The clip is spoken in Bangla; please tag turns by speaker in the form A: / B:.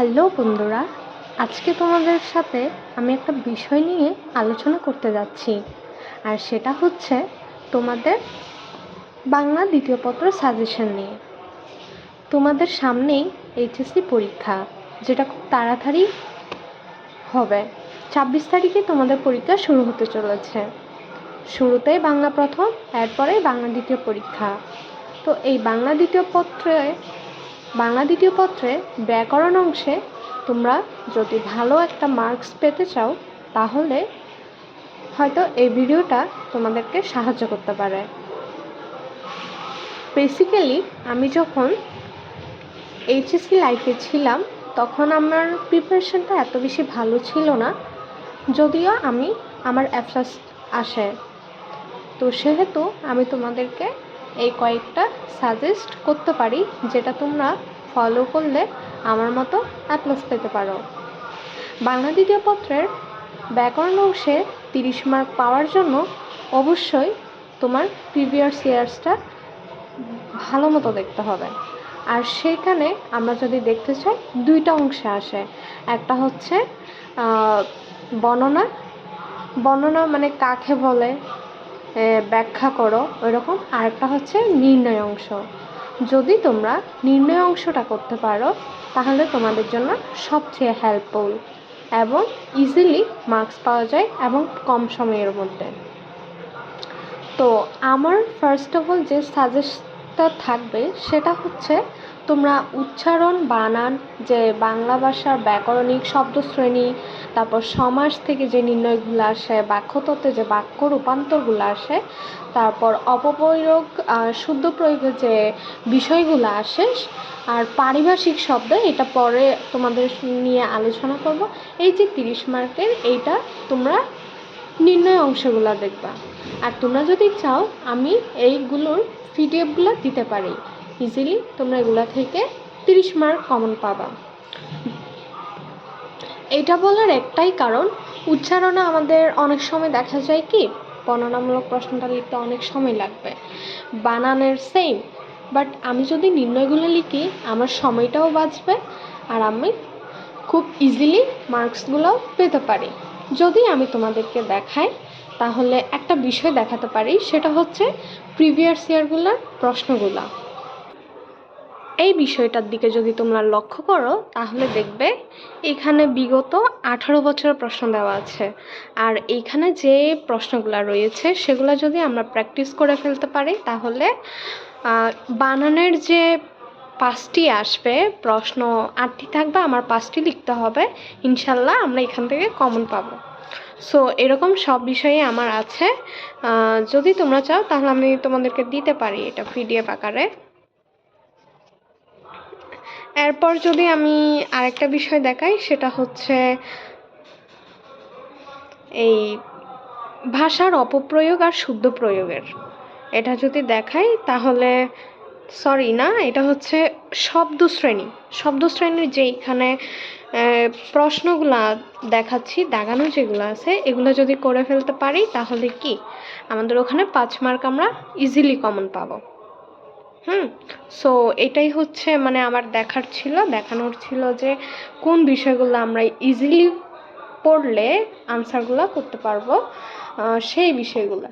A: হ্যালো বন্ধুরা, আজকে তোমাদের সাথে আমি একটা বিষয় নিয়ে আলোচনা করতে যাচ্ছি, আর সেটা হচ্ছে তোমাদের বাংলা দ্বিতীয় পত্র সাজেশন নিয়ে। তোমাদের সামনেই এইচএসসি পরীক্ষা, যেটা খুব তাড়াতাড়ি হবে। ছাব্বিশ তারিখে তোমাদের পরীক্ষা শুরু হতে চলেছে। শুরুতেই বাংলা প্রথম, এরপরেই বাংলা দ্বিতীয় পরীক্ষা। তো এই বাংলা দ্বিতীয় পত্রে বাংলা দ্বিতীয় পত্রে ব্যাকরণ অংশে তোমরা যদি ভালো একটা মার্কস পেতে চাও, তাহলে হয়তো এই ভিডিওটা তোমাদেরকে সাহায্য করতে পারে। বেসিক্যালি আমি যখন এইচএসসি লাইফে ছিলাম, তখন আমার প্রিপারেশনটা এত বেশি ভালো ছিল না, যদিও আমি আমার অ্যাফসাস আসে। তো সেহেতু আমি তোমাদেরকে এই কয়েকটা সাজেস্ট করতে পারি, যেটা তোমরা ফলো করলে আমার মতো অ্যাপ্লাস পেতে পারো। বাংলা দ্বিতীয় পত্রের ব্যাকরণ অংশে তিরিশ মার্ক পাওয়ার জন্য অবশ্যই তোমার প্রিভিয়াস ইয়ার্সটা ভালো মতো দেখতে হবে। আর সেইখানে আমরা যদি দেখতে চাই, দুইটা অংশে আসে। একটা হচ্ছে বর্ণনা। বর্ণনা মানে কাকে বলে? ব্যাখ্যা করো। ওইরকম আরেকটা হচ্ছে নির্ণয় অংশ। যদি তোমরা নির্ণয় অংশটা করতে পারো, তাহলে তোমাদের জন্য সবচেয়ে হেল্পফুল এবং ইজিলি মার্কস পাওয়া যায় এবং কম সময়ের মধ্যে। তো আমার ফার্স্ট অফ অল যে সাজেস্টটা থাকবে সেটা হচ্ছে তোমরা উচ্চারণ বানান, যে বাংলা ভাষার ব্যাকরণিক শব্দশ্রেণী, তারপর সমাস থেকে যে নির্ণয়গুলো আসে, বাক্যতত্ত্বে যে বাক্য রূপান্তরগুলো আসে, তারপর অপপ্রয়োগ শুদ্ধ প্রয়োগের যে বিষয়গুলো আসে, আর পারিভাষিক শব্দ এটা পরে তোমাদের নিয়ে আলোচনা করব। এই যে তিরিশ মার্কের এইটা তোমরা নির্ণয় অংশগুলো দেখবা। আর তোমরা যদি চাও, আমি এইগুলোর পিডিএফগুলো দিতে পারি। ইজিলি তোমরা এগুলো থেকে তিরিশ মার্ক কমন পাবা। এটা বলার একটাই কারণ, উচ্চারণে আমাদের অনেক সময় দেখা যায় কি, বর্ণনামূলক প্রশ্নটা লিখতে অনেক সময় লাগবে। বানানের সেম বাট আমি যদি নির্ণয়গুলো লিখি, আমার সময়টাও বাঁচবে আর আমি খুব ইজিলি মার্কসগুলোও পেতে পারি। যদি আমি তোমাদেরকে দেখাই তাহলে একটা বিষয় দেখাতে পারি, সেটা হচ্ছে প্রিভিয়াস ইয়ারগুলোর প্রশ্নগুলো। এই বিষয়টার দিকে যদি তোমরা লক্ষ্য করো, তাহলে দেখবে এখানে বিগত আঠারো বছরের প্রশ্ন দেওয়া আছে। আর এইখানে যে প্রশ্নগুলো রয়েছে, সেগুলো যদি আমরা প্র্যাকটিস করে ফেলতে পারি, তাহলে বানানের যে পাঁচটি আসবে, প্রশ্ন আটটি থাকবে, আমার পাঁচটি লিখতে হবে, ইনশাল্লাহ আমরা এখান থেকে কমন পাবো। সো এরকম সব বিষয়ে আমার আছে। যদি তোমরা চাও, তাহলে আমি তোমাদেরকে দিতে পারি এটা পিডিএফ আকারে। এরপর যদি আমি আরেকটা বিষয় দেখাই, সেটা হচ্ছে এই ভাষার অপপ্রয়োগ আর শুদ্ধ প্রয়োগের। এটা যদি দেখাই, তাহলে সরি না, এটা হচ্ছে শব্দ শ্রেণি শব্দ শ্রেণির যে এখানে প্রশ্নগুলা দেখাচ্ছি, দাগানো যেগুলো আছে, এগুলো যদি করে ফেলতে পারি, তাহলে কি? আমাদের ওখানে পাঁচ মার্ক আমরা ইজিলি কমন পাবো। হুম? সো এটাই হচ্ছে মানে আমার দেখার ছিল, দেখানোর ছিল যে কোন বিষয়গুলো আমরা ইজিলি পড়লে আনসারগুলো করতে পারব সেই বিষয়গুলো।